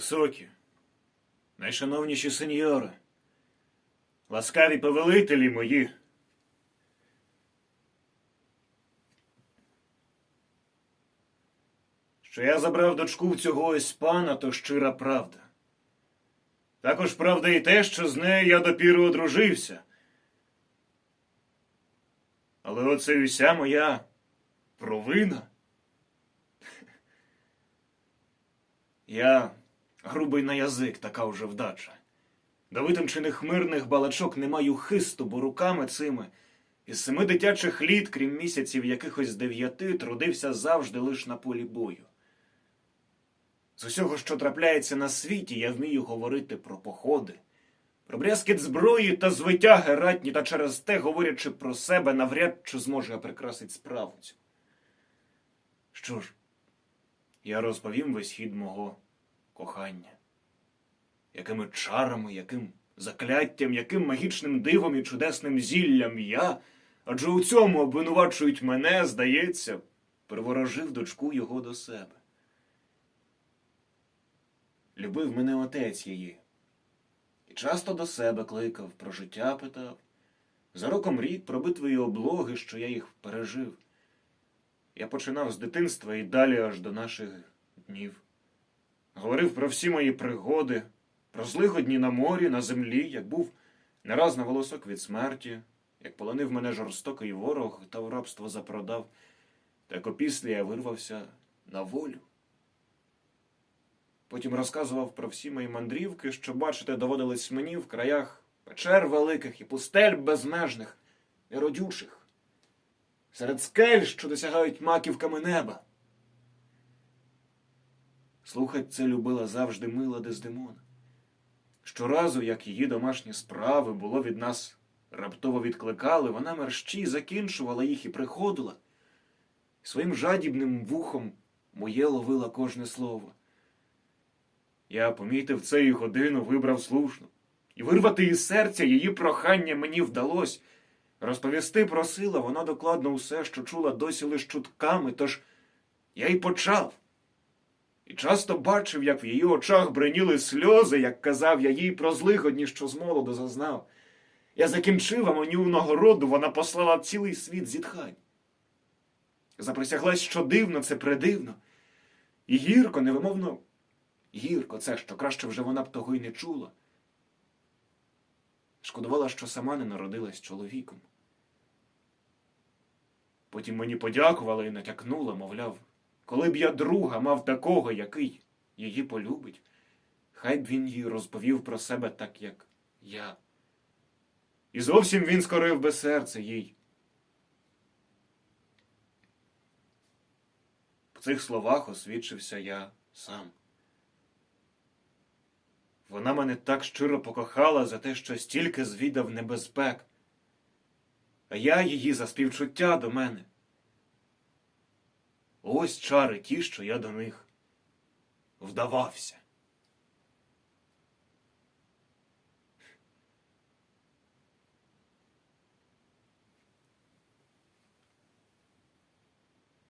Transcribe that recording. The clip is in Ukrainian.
Високі, найшановніші сеньори, ласкаві повелителі мої. Що я забрав дочку в цього ось пана, то щира правда. Також правда і те, що з нею я допіру одружився. Але оце і вся моя провина. Я грубий на язик, така вже вдача. До витончених мирних балачок не маю хисту, бо руками цими із семи дитячих літ, крім місяців якихось дев'яти, трудився завжди лиш на полі бою. З усього, що трапляється на світі, я вмію говорити про походи, про брязкіт зброї та звитяги ратні, та через те, говорячи про себе, навряд чи зможу я прикрасить справу цю. Що ж, я розповім весь хід мого кохання. Якими чарами, яким закляттям, яким магічним дивом і чудесним зіллям я, адже у цьому обвинувачують мене, здається, приворожив дочку його до себе. Любив мене отець її, і часто до себе кликав, про життя питав, за роком рік про битви і облоги, що я їх пережив. Я починав з дитинства і далі аж до наших днів. Говорив про всі мої пригоди, про злигодні на морі, на землі, як був не раз на волосок від смерті, як полонив мене жорстокий ворог та в рабство запродав, та як опісля я вирвався на волю. Потім розказував про всі мої мандрівки, що бачити доводились мені в краях печер великих і пустель безмежних, і родючих серед скель, що досягають маківками неба. Слухать це любила завжди мила Дездемона. Щоразу, як її домашні справи було від нас раптово відкликали, вона мерщій закінчувала їх і приходила. Своїм жадібним вухом моє ловила кожне слово. Я помітив це і годину вибрав слушно, і вирвати із серця її прохання мені вдалось. Розповісти просила вона докладно усе, що чула досі лиш чутками, тож я й почав. І часто бачив, як в її очах бреніли сльози, як казав я їй про злигодні, що з молоду зазнав. Я закінчив, а мені у нагороду вона послала цілий світ зітхань. Заприсяглась, що дивно, це придивно. І гірко, невимовно, гірко це, що краще вже вона б того й не чула. Шкодувала, що сама не народилась чоловіком. Потім мені подякувала і натякнула, мовляв, коли б я друга мав такого, який її полюбить, хай б він їй розповів про себе так, як я. І зовсім він скорив би серце їй. В цих словах освідчився я сам. Вона мене так щиро покохала за те, що стільки звідав небезпек, а я її за співчуття до мене. Ось чари ті, що я до них вдавався.